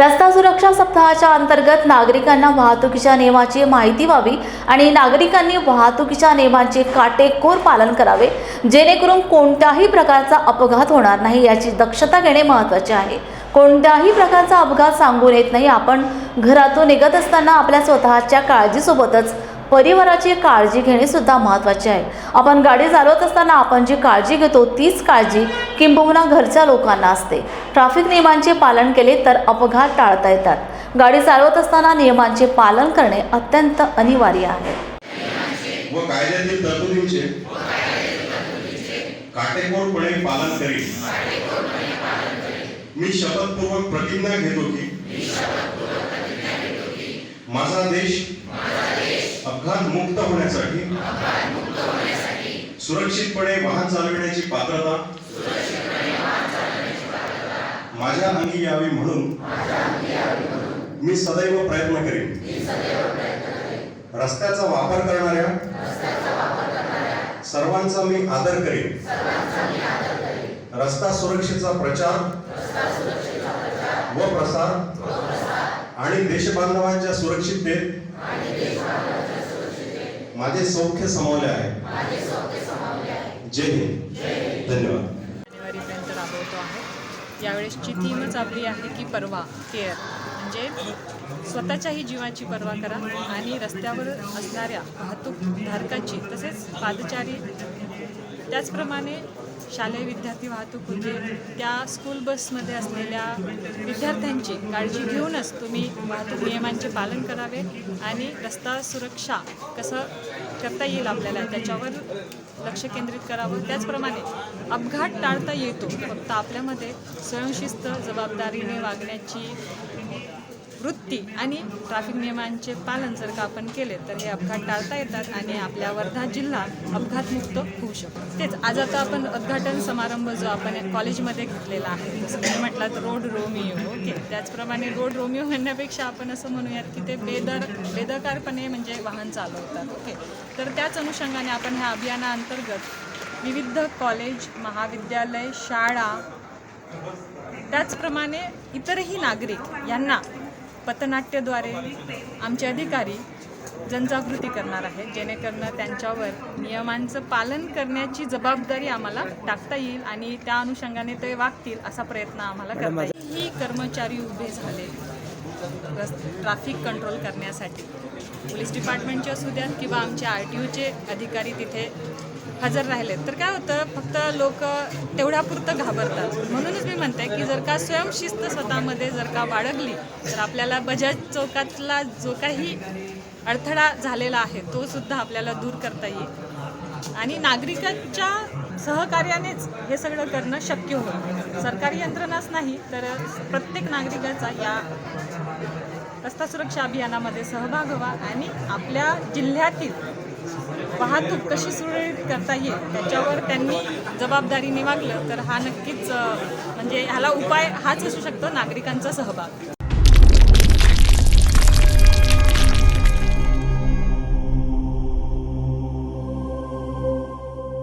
रस्ता सुरक्षा सप्ताहाच्या अंतर्गत नागरिकांना वाहतुकीच्या नियमाची माहिती व्हावी आणि नागरिकांनी वाहतुकीच्या नियमांचे काटेकोर पालन करावे जेणेकरून कोणत्याही प्रकारचा अपघात होणार नाही याची दक्षता घेणे महत्त्वाचे आहे. कोणत्याही प्रकारचा अपघात सांगून येत नाही. आपण घरातून निघत असताना आपल्या स्वतःच्या काळजीसोबतच परिवाराची काळजी घेणे सुद्धा महत्त्वाचे आहे. आपण गाडी चालवत असताना आपण जी काळजी घेतो तीच काळजी किंबहुना घरच्या लोकांना असते. ट्रॅफिक नियमांचे पालन केले तर अपघात टाळता येतात. गाडी चालवत असताना नियमांचे पालन करणे अत्यंत अनिवार्य आहे. व कायद्यातील तरतुदींचे काटेकोरपणे पालन करीन मी शपथपूर्वक प्रतिज्ञा घेतो की माझा देश अपघात मुक्त होण्यासाठी सुरक्षितपणे वाहन चालविण्याची पात्रता माझ्या अंगी यावी म्हणून मी सदैव प्रयत्न करीन. रस्त्याचा वापर करणाऱ्या सर्वांचा मी आदर करेन. रस्ता सुरक्षेचा प्रचार व प्रसार आणि देशबांधवांच्या सुरक्षिततेत माझे सौख्य समवले आहे. जय हिंद. धन्यवाद. जानेवारीपर्यंत राबवतो आहे. यावेळेसची थीमच आपली आहे की परवा केअर. म्हणजे स्वतःच्याही जीवाची पर्वा करा आणि रस्त्यावर असणाऱ्या वाहतूक धारकाची तसेच पादचारी त्याचप्रमाणे शालेय विद्यार्थी वाहतूक होते. त्या स्कूल बसमध्ये असलेल्या विद्यार्थ्यांची काळजी घेऊनच तुम्ही वाहतूक नियमांचे पालन करावे आणि रस्ता सुरक्षा कसं करता येईल आपल्याला त्याच्यावर लक्ष केंद्रित करावं. त्याचप्रमाणे अपघात टाळता येतो. फक्त आपल्यामध्ये स्वयंशिस्त जबाबदारीने वागण्याची वृत्ती आणि ट्रॅफिक नियमांचे पालन जर का आपण केले तर हे अपघात टाळता येतात आणि आपल्या वर्धा जिल्हा अपघातमुक्त होऊ शकतो. तेच आज आता आपण उद्घाटन समारंभ जो आपण कॉलेजमध्ये घेतलेला आहे जसं तुम्ही म्हटलात रोड रोमिओ ओके. त्याचप्रमाणे रोड रोमिओ म्हणण्यापेक्षा आपण असं म्हणूयात की ते बेदर बेदरकारपणे म्हणजे वाहन चालवतात ओके. तर त्याच अनुषंगाने आपण ह्या अभियानाअंतर्गत विविध कॉलेज महाविद्यालय शाळा त्याचप्रमाणे इतरही नागरिक यांना पथनाट्यद्वारे आमचे अधिकारी जनजागृती करणार आहेत जेणेकरून त्यांच्यावर नियमांचं पालन करण्याची जबाबदारी आम्हाला टाकता येईल आणि त्या अनुषंगाने ते वागतील असा प्रयत्न आम्हाला करता येईल. ही कर्मचारी उभे झाले ट्रॅफिक कंट्रोल करण्यासाठी. पोलीस डिपार्टमेंटचे असू द्यात किंवा आमचे आर टी ओचे अधिकारी तिथे हजर राहिले. तर काय होतं फक्त लोक तेवढ्यापुरतं घाबरतात. म्हणूनच मी म्हणते की जर का स्वयंशिस्त स्वतःमध्ये जर का बाळगली तर आपल्याला बजाज चौकातला जो काही अडथळा झालेला आहे तो सुद्धा आपल्याला दूर करता येईल. आणि नागरिकांच्या सहकार्यानेच हे सगळं करणं शक्य होईल. सरकारी यंत्रणाच नाही तर प्रत्येक नागरिकाचा या रस्ता सुरक्षा अभियानामध्ये सहभाग व्हा आणि आपल्या जिल्ह्यातील वाहतूक कशी सुरळीत करता येईल त्याच्यावर त्यांनी जबाबदारीने वागलं तर हा नक्कीच म्हणजे ह्याला उपाय हाच असू शकतो नागरिकांचा सहभाग.